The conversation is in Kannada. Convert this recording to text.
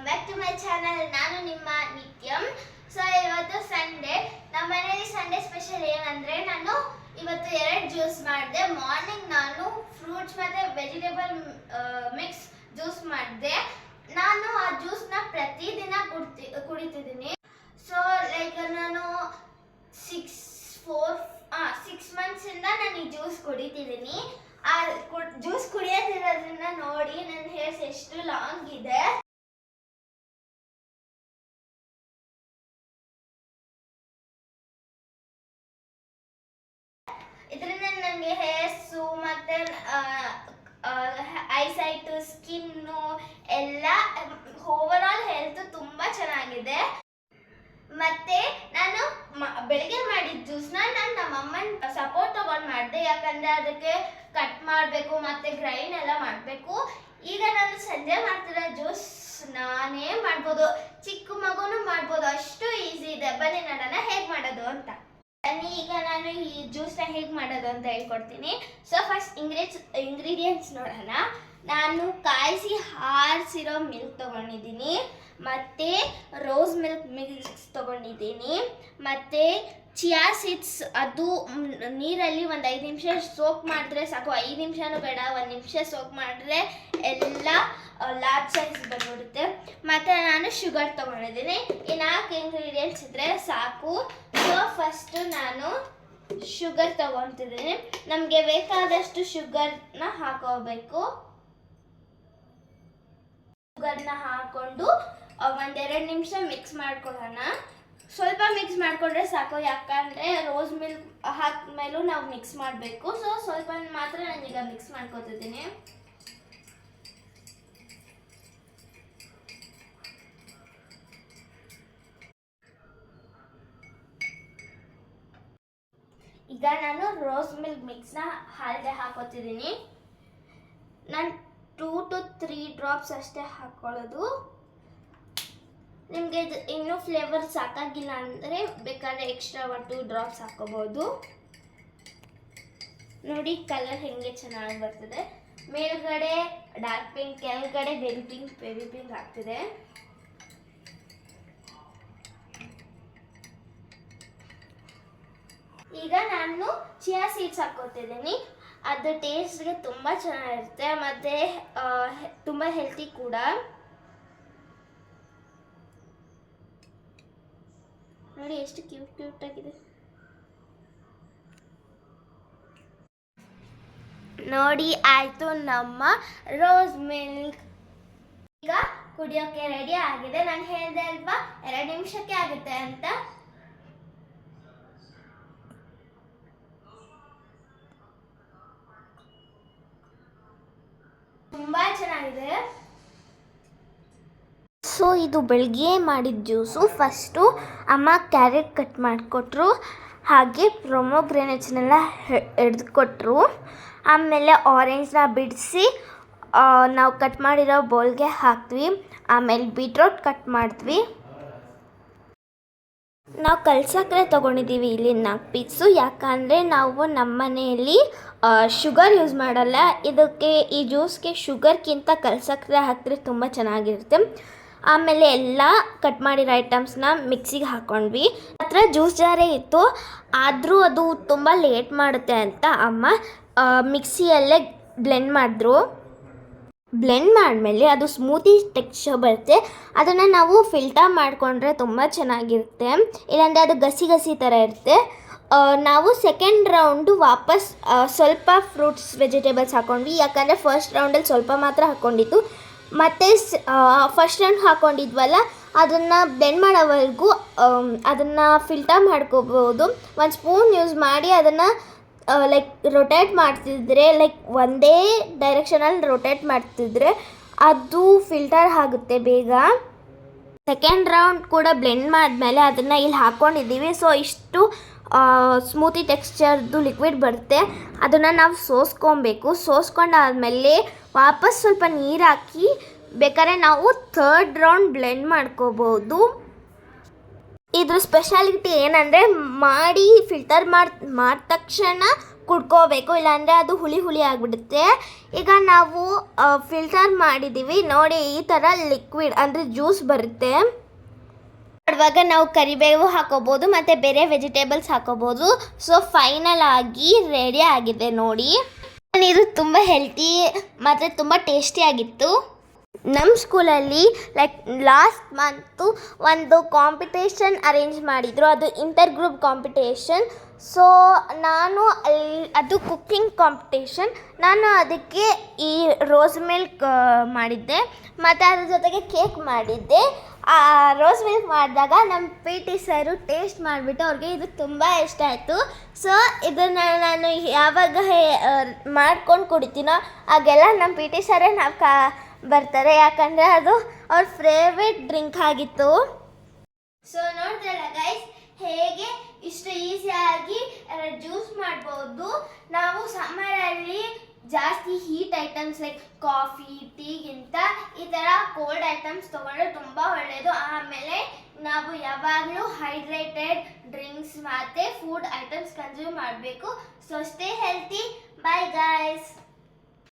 Welcome back to my channel ನಾನು ನಿಮ್ಮ ನಿತ್ಯಂ. ಸೊ ಇವತ್ತು ಸಂಡೇ ನಮ್ಮ ಮನೇಲಿ ಸಂಡೇ ಸ್ಪೆಷಲ್ ಏನಂದ್ರೆ, ನಾನು ಇವತ್ತು ಎರಡು ಜ್ಯೂಸ್ ಮಾಡಿದೆ. ಮಾರ್ನಿಂಗ್ ನಾನು ಫ್ರೂಟ್ಸ್ ಮತ್ತೆ ವೆಜಿಟೇಬಲ್ ಮಿಕ್ಸ್ ಜ್ಯೂಸ್ ಮಾಡಿದೆ. ನಾನು ಆ ಜ್ಯೂಸ್ನ ಪ್ರತಿದಿನ ಕುಡ್ತಿ, ಕುಡಿತಿದ್ದೀನಿ. ಸೊ ಲೈಕ್ ನಾನು ಸಿಕ್ಸ್ ಫೋರ್ ಸಿಕ್ಸ್ ಮಂತ್ಸಿಂದ ನಾನು ಈ ಜ್ಯೂಸ್ ಕುಡಿತಿದ್ದೀನಿ. ಆ ಜ್ಯೂಸ್ ಕುಡಿಯೋದಿರೋದ್ರಿಂದ ನೋಡಿ ನನ್ನ ಹೇರ್ಸ್ ಎಷ್ಟು ಲಾಂಗ್ ಇದೆ. ಇದರಿಂದ ನನಗೆ ಹೇರ್ಸು ಮತ್ತೆ ಐಸೈಟು ಸ್ಕಿನ್ನು ಎಲ್ಲ ಓವರ್ ಆಲ್ ಹೆಲ್ತ್ ತುಂಬ ಚೆನ್ನಾಗಿದೆ. ಮತ್ತೆ ನಾನು ಬೆಳಿಗ್ಗೆ ಮಾಡಿದ ಜ್ಯೂಸ್ನ ನಾನು ನಮ್ಮ ಅಮ್ಮನ ಸಪೋರ್ಟ್ ತಗೊಂಡು ಮಾಡಿದೆ. ಯಾಕಂದ್ರೆ ಅದಕ್ಕೆ ಕಟ್ ಮಾಡಬೇಕು, ಮತ್ತೆ ಗ್ರೈಂಡ್ ಎಲ್ಲ ಮಾಡಬೇಕು. ಈಗ ನಾನು ಸಂಜೆ ಮಾಡ್ತಿರೋ ಜ್ಯೂಸ್ ನಾನೇ ಮಾಡ್ಬೋದು. ಚಿಕ್ಕ ಮಗುನು ಮಾಡ್ಬೋದು. ಅಷ್ಟು ಈಸಿ ಇದೆ. ಬನ್ನಿ ನೋಡೋಣ ಹೇಗೆ ಮಾಡೋದು ಅಂತ. ಬನ್ನಿ ಈಗ ನಾನು ಈ ಜ್ಯೂಸ್ನ ಹೇಗೆ ಮಾಡೋದು ಅಂತ ಹೇಳ್ಕೊಡ್ತೀನಿ. ಸೊ ಫಸ್ಟ್ ಇಂಗ್ರೀಡ್ಸ್ ಇಂಗ್ರೀಡಿಯೆಂಟ್ಸ್ ನೋಡೋಣ. ನಾನು ಕಾಯಿಸಿ ಹಾರಿಸಿರೋ ಮಿಲ್ಕ್ ತೊಗೊಂಡಿದ್ದೀನಿ. ಮತ್ತು ರೋಸ್ ಮಿಲ್ಕ್ ಮಿಲ್ಕ್ಸ್ ತೊಗೊಂಡಿದ್ದೀನಿ. ಮತ್ತು ಚಿಯಾ ಸೀಡ್ಸ್, ಅದು ನೀರಲ್ಲಿ ಒಂದು ಐದು ನಿಮಿಷ ಸೋಕ್ ಮಾಡಿದ್ರೆ ಸಾಕು. ಐದು ನಿಮಿಷನೂ ಬೇಡ, ಒಂದು ನಿಮಿಷ ಸೋಕ್ ಮಾಡಿದ್ರೆ ಎಲ್ಲ ಲಾರ್ಜ್ ಸೈಜ್ ಬಂದ್ಬಿಡುತ್ತೆ. ಮತ್ತು ನಾನು ಶುಗರ್ ತೊಗೊಂಡಿದ್ದೀನಿ. ಈ ನಾಲ್ಕು ಇಂಗ್ರೀಡಿಯೆಂಟ್ಸ್ ಇದ್ದರೆ ಸಾಕು. ಸೊ ಫಸ್ಟು ನಾನು ಶುಗರ್ ತೊಗೊತಿದ್ದೀನಿ. ನಮಗೆ ಬೇಕಾದಷ್ಟು ಶುಗರ್ನ ಹಾಕೋಬೇಕು. ಶುಗರ್ನ ಹಾಕೊಂಡು ಒಂದೆರಡು ನಿಮಿಷ ಮಿಕ್ಸ್ ಮಾಡ್ಕೊಳ್ಳೋಣ. ಸ್ವಲ್ಪ ಮಿಕ್ಸ್ ಮಾಡಿಕೊಂಡ್ರೆ ಸಾಕು, ಯಾಕಂದರೆ ರೋಸ್ ಮಿಲ್ಕ್ ಹಾಕಿದ್ಮೇಲೂ ನಾವು ಮಿಕ್ಸ್ ಮಾಡಬೇಕು. ಸೊ ಸ್ವಲ್ಪ ಮಾತ್ರ ನಾನೀಗ ಮಿಕ್ಸ್ ಮಾಡ್ಕೊತಿದ್ದೀನಿ. ಈಗ ನಾನು ರೋಸ್ ಮಿಲ್ಕ್ ಮಿಕ್ಸ್ನ ಹಾಲಿಗೆ ಹಾಕೋತಿದ್ದೀನಿ. ನಾನು ಟೂ ಟು ತ್ರೀ ಡ್ರಾಪ್ಸ್ ಅಷ್ಟೇ ಹಾಕ್ಕೊಳ್ಳೋದು ನಿಮಗೆ ಇನ್ನು ಫ್ಲೇವರ್ ಸಾಕಾಗಿಲ್ಲ ಅಂದರೆ ಬೇಕಾದ್ರೆ ಎಕ್ಸ್ಟ್ರಾ ಒನ್ ಟೂ ಡ್ರಾಪ್ಸ್ ಹಾಕೋಬೋದು ನೋಡಿ ಕಲರ್ ಹೆಂಗೆ ಚೆನ್ನಾಗಿ ಬರ್ತದೆ. ಮೇಲ್ಗಡೆ ಡಾರ್ಕ್ ಪಿಂಕ್ ಕೆಳಗಡೆ ಬೇಬಿ ಪಿಂಕ್ ಬೇಬಿ ಪಿಂಕ್ ಆಗ್ತಿದೆ. ಈಗ ನಾನು ಚಿಯಾ ಸೀಡ್ಸ್ ಹಾಕೋತಿದ್ದೀನಿ ಅದು ಟೇಸ್ಟ್ಗೆ ತುಂಬ ಚೆನ್ನಾಗಿರುತ್ತೆ. ಮತ್ತು ತುಂಬ ಹೆಲ್ತಿ ಕೂಡ. ನೋಡಿ ಎಷ್ಟು ಕ್ಯೂಟ್ ಕ್ಯೂಟ್ ಆಗಿದೆ. ನೋಡಿ, ಆಯಿತು ನಮ್ಮ ರೋಸ್ ಮಿಲ್ಕ್. ಈಗ ಕುಡಿಯೋಕೆ ರೆಡಿ ಆಗಿದೆ. ನಾನು ಹೇಳಿದೆ ಅಲ್ವಾ, ಎರಡು ನಿಮಿಷಕ್ಕೆ ಆಗುತ್ತೆ ಅಂತ. ತುಂಬಾ ಚೆನ್ನಾಗಿದೆ. ಇದು ಬೆಳಗ್ಗೆ ಮಾಡಿದ ಜ್ಯೂಸು. ಫಸ್ಟು ಅಮ್ಮ ಕ್ಯಾರೆಟ್ ಕಟ್ ಮಾಡಿಕೊಟ್ರು. ಹಾಗೆ ಪ್ರೊಮೋಗ್ರೆನೇಟ್ಸ್ನೆಲ್ಲ ಹಿಡಿದುಕೊಟ್ರು ಆಮೇಲೆ ಆರೆಂಜ್ನ ಬಿಡಿಸಿ ನಾವು ಕಟ್ ಮಾಡಿರೋ ಬೌಲ್ಗೆ ಹಾಕ್ತೀವಿ ಆಮೇಲೆ ಬೀಟ್ರೋಟ್ ಕಟ್ ಮಾಡಿದ್ವಿ. ನಾವು ಕಲ್ಸಕ್ಕರೆ ತೊಗೊಂಡಿದ್ದೀವಿ ಇಲ್ಲಿ ನಾಲ್ಕು ಪೀಸು ಯಾಕಂದರೆ ನಾವು ನಮ್ಮ ಮನೆಯಲ್ಲಿ ಶುಗರ್ ಯೂಸ್ ಮಾಡಲ್ಲ. ಇದಕ್ಕೆ, ಈ ಜ್ಯೂಸ್ಗೆ ಶುಗರ್ಗಿಂತ ಕಲ್ಸಕ್ಕರೆ ಹಾಕಿದ್ರೆ ತುಂಬ ಚೆನ್ನಾಗಿರುತ್ತೆ. ಆಮೇಲೆ ಎಲ್ಲ ಕಟ್ ಮಾಡಿರೋ ಐಟಮ್ಸ್ನ ಮಿಕ್ಸಿಗೆ ಹಾಕ್ಕೊಂಡ್ವಿ ಹತ್ರ ಜ್ಯೂಸ್ ಜಾರೇ ಇತ್ತು. ಆದರೂ ಅದು ತುಂಬ ಲೇಟ್ ಮಾಡುತ್ತೆ ಅಂತ ಅಮ್ಮ ಮಿಕ್ಸಿಯಲ್ಲೇ ಬ್ಲೆಂಡ್ ಮಾಡಿದ್ರು. ಬ್ಲೆಂಡ್ ಮಾಡಿದ್ಮೇಲೆ ಅದು ಸ್ಮೂತಿ ಟೆಕ್ಸ್ಚರ್ ಬರುತ್ತೆ. ಅದನ್ನು ನಾವು ಫಿಲ್ಟರ್ ಮಾಡಿಕೊಂಡ್ರೆ ತುಂಬ ಚೆನ್ನಾಗಿರುತ್ತೆ. ಇಲ್ಲಾಂದರೆ ಅದು ಗಸಿ ಗಸಿ ಥರ ಇರುತ್ತೆ. ನಾವು ಸೆಕೆಂಡ್ ರೌಂಡು ವಾಪಸ್ ಸ್ವಲ್ಪ ಫ್ರೂಟ್ಸ್ ವೆಜಿಟೇಬಲ್ಸ್ ಹಾಕ್ಕೊಂಡ್ವಿ ಯಾಕಂದರೆ ಫಸ್ಟ್ ರೌಂಡಲ್ಲಿ ಸ್ವಲ್ಪ ಮಾತ್ರ ಹಾಕ್ಕೊಂಡಿದ್ದು ಮತ್ತು ಫಸ್ಟ್ ರೌಂಡ್ ಹಾಕ್ಕೊಂಡಿದ್ವಲ್ಲ ಅದನ್ನು ಬ್ಲೆಂಡ್ ಮಾಡೋವರೆಗೂ ಅದನ್ನು ಫಿಲ್ಟರ್ ಮಾಡ್ಕೋಬೋದು. ಒಂದು ಸ್ಪೂನ್ ಯೂಸ್ ಮಾಡಿ ಅದನ್ನು ಲೈಕ್ ರೊಟೇಟ್ ಮಾಡ್ತಿದ್ರೆ ಲೈಕ್ ಒಂದೇ ಡೈರೆಕ್ಷನಲ್ಲಿ ರೊಟೇಟ್ ಮಾಡ್ತಿದ್ರೆ ಅದು ಫಿಲ್ಟರ್ ಆಗುತ್ತೆ ಬೇಗ. ಸೆಕೆಂಡ್ ರೌಂಡ್ ಕೂಡ ಬ್ಲೆಂಡ್ ಮಾಡಿದ್ಮೇಲೆ ಅದನ್ನು ಇಲ್ಲಿ ಹಾಕ್ಕೊಂಡಿದ್ದೀವಿ ಸೊ ಇಷ್ಟು ಸ್ಮೂತಿ ಟೆಕ್ಸ್ಚರ್ದು ಲಿಕ್ವಿಡ್ ಬರುತ್ತೆ. ಅದನ್ನು ನಾವು ಸೋಸ್ಕೊಬೇಕು. ಸೋಸ್ಕೊಂಡಾದಮೇಲೆ ವಾಪಸ್ ಸ್ವಲ್ಪ ನೀರು ಹಾಕಿ, ಬೇಕಾದ್ರೆ ನಾವು ಥರ್ಡ್ ರೌಂಡ್ ಬ್ಲೆಂಡ್ ಮಾಡ್ಕೋಬೋದು. ಇದ್ರ ಸ್ಪೆಷಾಲಿಟಿ ಏನಂದರೆ ಮಾಡಿ ಫಿಲ್ಟರ್ ಮಾಡಿ ಮಾಡಿದ ತಕ್ಷಣ ಕುಡ್ಕೋಬೇಕು. ಇಲ್ಲಾಂದರೆ ಅದು ಹುಳಿ ಹುಳಿ ಆಗಿಬಿಡುತ್ತೆ. ಈಗ ನಾವು ಫಿಲ್ಟರ್ ಮಾಡಿದ್ದೀವಿ ನೋಡಿ ಈ ಥರ ಲಿಕ್ವಿಡ್ ಅಂದರೆ ಜ್ಯೂಸ್ ಬರುತ್ತೆ. ಮಾಡುವಾಗ ನಾವು ಕರಿಬೇವು ಹಾಕೋಬೋದು, ಮತ್ತು ಬೇರೆ ವೆಜಿಟೇಬಲ್ಸ್ ಹಾಕೋಬೋದು. ಸೊ ಫೈನಲ್ ಆಗಿ ರೆಡಿ ಆಗಿದೆ ನೋಡಿ. ಇದು ತುಂಬ ಹೆಲ್ತಿ ಮತ್ತು ತುಂಬ ಟೇಸ್ಟಿಯಾಗಿತ್ತು ನಮ್ಮ ಸ್ಕೂಲಲ್ಲಿ ಲೈಕ್ ಲಾಸ್ಟ್ ಮಂತು ಒಂದು ಕಾಂಪಿಟೇಷನ್ ಅರೇಂಜ್ ಮಾಡಿದರು. ಅದು ಇಂಟರ್ ಗ್ರೂಪ್ ಕಾಂಪಿಟೇಷನ್ ಸೊ ನಾನು ಅದು ಕುಕ್ಕಿಂಗ್ ಕಾಂಪಿಟೇಷನ್ ನಾನು ಅದಕ್ಕೆ ಈ ರೋಸ್ ಮಿಲ್ಕ್ ಮಾಡಿದ್ದೆ. ಮತ್ತು ಅದ್ರ ಜೊತೆಗೆ ಕೇಕ್ ಮಾಡಿದ್ದೆ. ರೋಸ್ ಮಿಲ್ಕ್ ಮಾಡಿದಾಗ ನಮ್ಮ ಪಿ ಟಿ ಸರು ಟೇಸ್ಟ್ ಮಾಡಿಬಿಟ್ಟು ಅವ್ರಿಗೆ ಇದು ತುಂಬ ಇಷ್ಟ ಆಯಿತು. ಸೊ ಇದನ್ನು ನಾನು ಯಾವಾಗ ಮಾಡ್ಕೊಂಡು ಕುಡಿತೀನೋ ಹಾಗೆಲ್ಲ ನಮ್ಮ ಪಿ ಟಿ ಸರೇ ನಾವು ಕಾ, ಬರ್ತಾರೆ. ಯಾಕಂದರೆ ಅದು ಅವ್ರ ಫೇವ್ರೇಟ್ ಡ್ರಿಂಕ್ ಆಗಿತ್ತು. ಸೊ ನೋಡ್ತಾರಲ್ಲ ಗೈಸ್ ಹೇಗೆ ಇಷ್ಟು ಈಸಿಯಾಗಿ ಜ್ಯೂಸ್ ಮಾಡ್ಬೋದು. ನಾವು ಸಮ್ಮರಲ್ಲಿ ಜಾಸ್ತಿ ಹೀಟ್ ಐಟಮ್ಸ್ ಲೈಕ್ ಕಾಫಿ ಟೀಗಿಂತ ಈ ಥರ ಕೋಲ್ಡ್ ಐಟಮ್ಸ್ ತೊಗೊಂಡ್ರೆ ತುಂಬ ಒಳ್ಳೆಯದು ಆಮೇಲೆ ನಾವು ಯಾವಾಗಲೂ ಹೈಡ್ರೇಟೆಡ್ ಡ್ರಿಂಕ್ಸ್ ಮತ್ತು ಫುಡ್ ಐಟಮ್ಸ್ ಕನ್ಸ್ಯೂಮ್ ಮಾಡಬೇಕು. So stay healthy bye guys